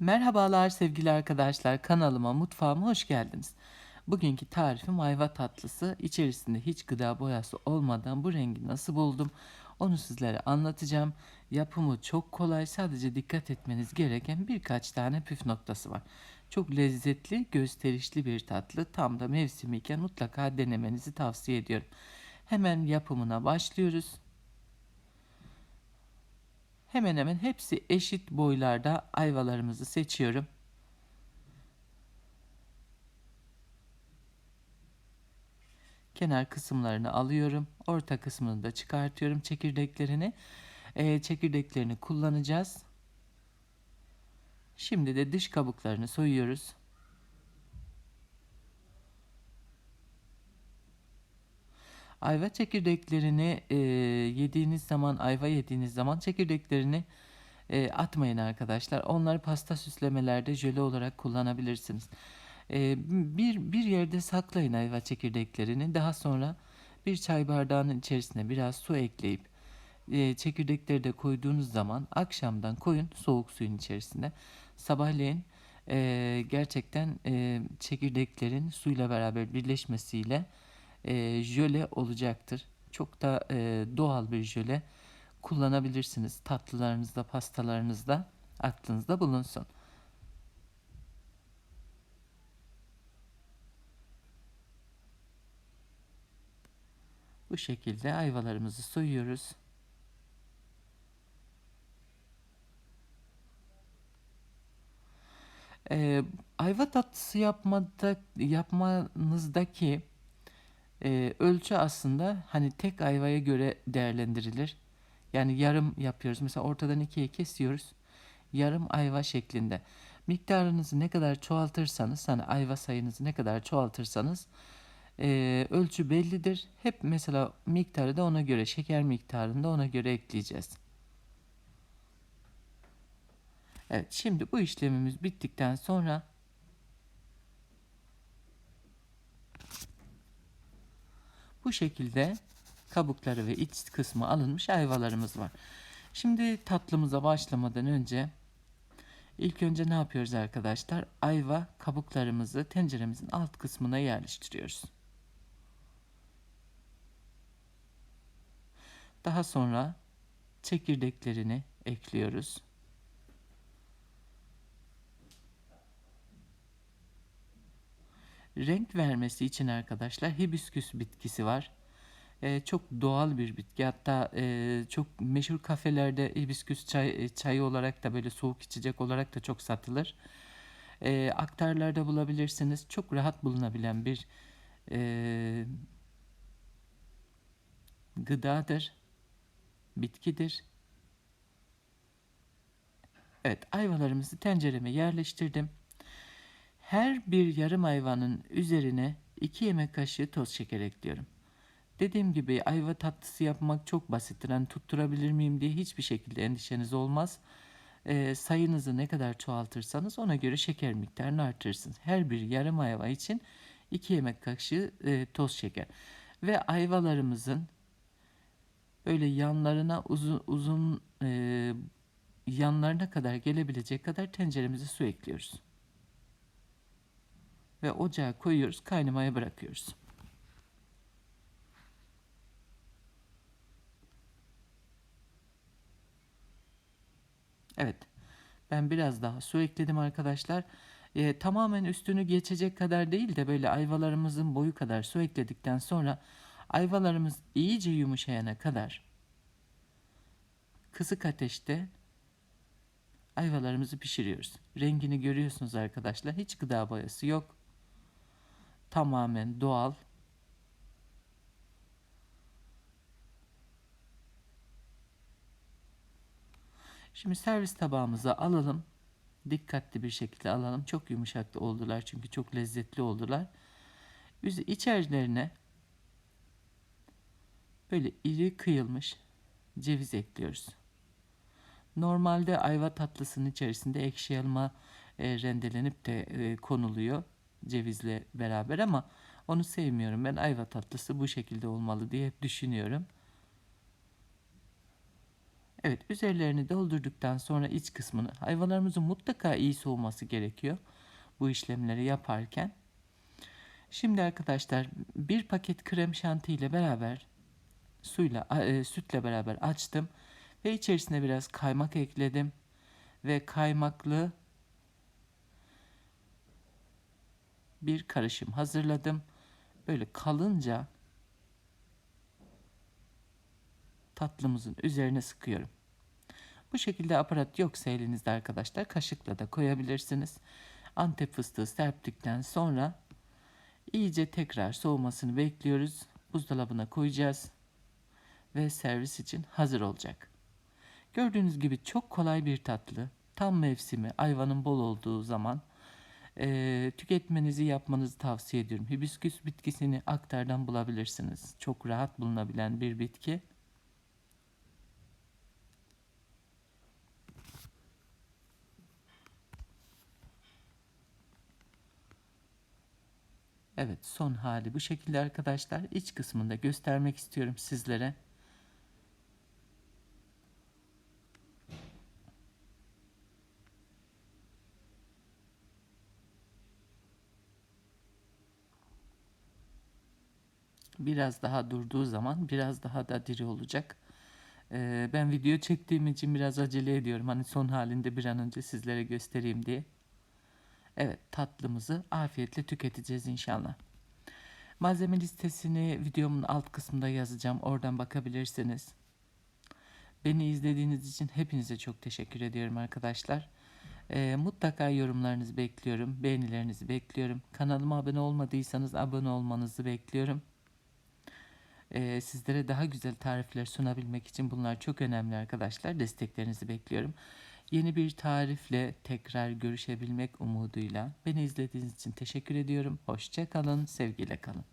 Merhabalar sevgili arkadaşlar kanalıma mutfağıma hoş geldiniz. Bugünkü tarifim ayva tatlısı. İçerisinde hiç gıda boyası olmadan bu rengi nasıl buldum onu sizlere anlatacağım. Yapımı çok kolay sadece dikkat etmeniz gereken birkaç tane püf noktası var. Çok lezzetli gösterişli bir tatlı tam da mevsimiyken mutlaka denemenizi tavsiye ediyorum. Hemen yapımına başlıyoruz. Hemen hemen hepsi eşit boylarda ayvalarımızı seçiyorum. Kenar kısımlarını alıyorum. Orta kısmını da çıkartıyorum çekirdeklerini. Ee, çekirdeklerini kullanacağız. Şimdi de dış kabuklarını soyuyoruz. Ayva çekirdeklerini e, yediğiniz zaman, ayva yediğiniz zaman çekirdeklerini e, atmayın arkadaşlar. Onları pasta süslemelerde jöle olarak kullanabilirsiniz. E, bir, bir yerde saklayın ayva çekirdeklerini. Daha sonra bir çay bardağının içerisine biraz su ekleyip e, çekirdekleri de koyduğunuz zaman akşamdan koyun soğuk suyun içerisine. Sabahleyin e, gerçekten e, çekirdeklerin suyla beraber birleşmesiyle e, jöle olacaktır. Çok da e, doğal bir jöle kullanabilirsiniz. Tatlılarınızda, pastalarınızda aklınızda bulunsun. Bu şekilde ayvalarımızı soyuyoruz. Ee, ayva tatlısı yapmada yapmanızdaki e, ölçü aslında hani tek ayvaya göre değerlendirilir. Yani yarım yapıyoruz. Mesela ortadan ikiye kesiyoruz. Yarım ayva şeklinde. Miktarınızı ne kadar çoğaltırsanız, hani ayva sayınızı ne kadar çoğaltırsanız e, ölçü bellidir. Hep mesela miktarı da ona göre, şeker miktarını da ona göre ekleyeceğiz. Evet, şimdi bu işlemimiz bittikten sonra Bu şekilde kabukları ve iç kısmı alınmış ayvalarımız var. Şimdi tatlımıza başlamadan önce ilk önce ne yapıyoruz arkadaşlar? Ayva kabuklarımızı tenceremizin alt kısmına yerleştiriyoruz. Daha sonra çekirdeklerini ekliyoruz. Renk vermesi için arkadaşlar hibisküs bitkisi var. Ee, çok doğal bir bitki. Hatta e, çok meşhur kafelerde hibisküs çay, e, çayı olarak da böyle soğuk içecek olarak da çok satılır. E, aktarlarda bulabilirsiniz. Çok rahat bulunabilen bir e, gıdadır, bitkidir. Evet, ayvalarımızı tencereme yerleştirdim. Her bir yarım ayvanın üzerine 2 yemek kaşığı toz şeker ekliyorum. Dediğim gibi ayva tatlısı yapmak çok basittir. Hani tutturabilir miyim diye hiçbir şekilde endişeniz olmaz. E, sayınızı ne kadar çoğaltırsanız ona göre şeker miktarını artırırsınız. Her bir yarım ayva için 2 yemek kaşığı e, toz şeker. Ve ayvalarımızın böyle yanlarına uzun uzun e, yanlarına kadar gelebilecek kadar tenceremize su ekliyoruz ve ocağa koyuyoruz, kaynamaya bırakıyoruz. Evet. Ben biraz daha su ekledim arkadaşlar. Ee, tamamen üstünü geçecek kadar değil de böyle ayvalarımızın boyu kadar su ekledikten sonra ayvalarımız iyice yumuşayana kadar kısık ateşte ayvalarımızı pişiriyoruz. Rengini görüyorsunuz arkadaşlar. Hiç gıda boyası yok tamamen doğal. Şimdi servis tabağımıza alalım. Dikkatli bir şekilde alalım. Çok yumuşak oldular çünkü çok lezzetli oldular. İçerilerine böyle iri kıyılmış ceviz ekliyoruz. Normalde ayva tatlısının içerisinde ekşi elma e, rendelenip de e, konuluyor cevizle beraber ama onu sevmiyorum. Ben ayva tatlısı bu şekilde olmalı diye hep düşünüyorum. Evet üzerlerini doldurduktan sonra iç kısmını hayvanlarımızın mutlaka iyi soğuması gerekiyor bu işlemleri yaparken. Şimdi arkadaşlar bir paket krem şanti ile beraber suyla e, sütle beraber açtım ve içerisine biraz kaymak ekledim ve kaymaklı bir karışım hazırladım. Böyle kalınca tatlımızın üzerine sıkıyorum. Bu şekilde aparat yoksa elinizde arkadaşlar kaşıkla da koyabilirsiniz. Antep fıstığı serptikten sonra iyice tekrar soğumasını bekliyoruz. Buzdolabına koyacağız ve servis için hazır olacak. Gördüğünüz gibi çok kolay bir tatlı. Tam mevsimi ayvanın bol olduğu zaman e, tüketmenizi yapmanızı tavsiye ediyorum. Hibisküs bitkisini aktardan bulabilirsiniz. Çok rahat bulunabilen bir bitki. Evet son hali bu şekilde arkadaşlar. İç kısmında göstermek istiyorum sizlere. Biraz daha durduğu zaman biraz daha da diri olacak. Ee, ben video çektiğim için biraz acele ediyorum. Hani son halinde bir an önce sizlere göstereyim diye. Evet tatlımızı afiyetle tüketeceğiz inşallah. Malzeme listesini videomun alt kısmında yazacağım. Oradan bakabilirsiniz. Beni izlediğiniz için hepinize çok teşekkür ediyorum arkadaşlar. Ee, mutlaka yorumlarınızı bekliyorum. Beğenilerinizi bekliyorum. Kanalıma abone olmadıysanız abone olmanızı bekliyorum. Ee, sizlere daha güzel tarifler sunabilmek için bunlar çok önemli arkadaşlar. Desteklerinizi bekliyorum. Yeni bir tarifle tekrar görüşebilmek umuduyla beni izlediğiniz için teşekkür ediyorum. Hoşça kalın, sevgiyle kalın.